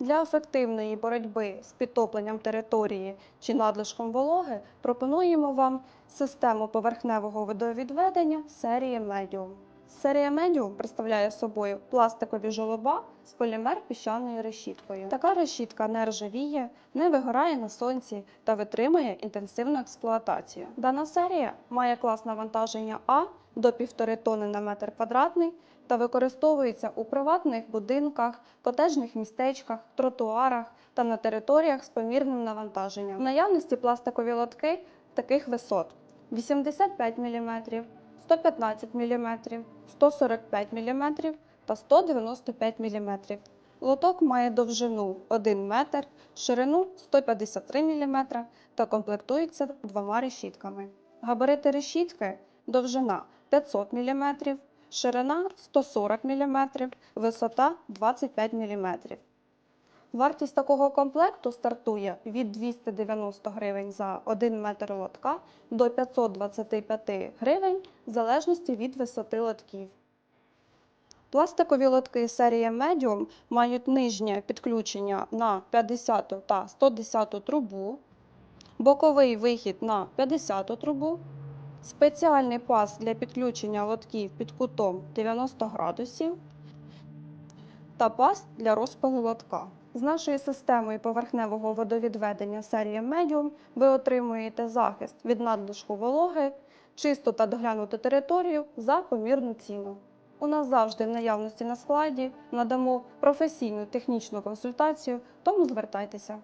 Для ефективної боротьби з підтопленням території чи надлишком вологи пропонуємо вам систему поверхневого водовідведення серії Medium. Серія Medium представляє собою пластикові жолоба з полімер-піщаною решіткою. Така решітка не ржавіє, не вигорає на сонці та витримує інтенсивну експлуатацію. Дана серія має клас навантаження А до 1,5 тонни на метр квадратний та використовується у приватних будинках, котежних містечках, тротуарах та на територіях з помірним навантаженням. В наявності пластикові лотки таких висот 85 мм, 115 мм, 145 мм та 195 мм. Лоток має довжину 1 метр, ширину 153 мм та комплектується двома решітками. Габарити решітки довжина 500 мм, ширина 140 мм, висота 25 мм. Вартість такого комплекту стартує від 290 гривень за 1 метр лотка до 525 гривень в залежності від висоти лотків. Пластикові лотки серії Medium мають нижнє підключення на 50 та 110 трубу, боковий вихід на 50 трубу, спеціальний пас для підключення лотків під кутом 90 градусів та пас для розпилу лотка. З нашою системою поверхневого водовідведення серії Medium ви отримуєте захист від надлишку вологи, чисту та доглянуту територію за помірну ціну. У нас завжди в наявності на складі надамо професійну технічну консультацію, тому звертайтеся.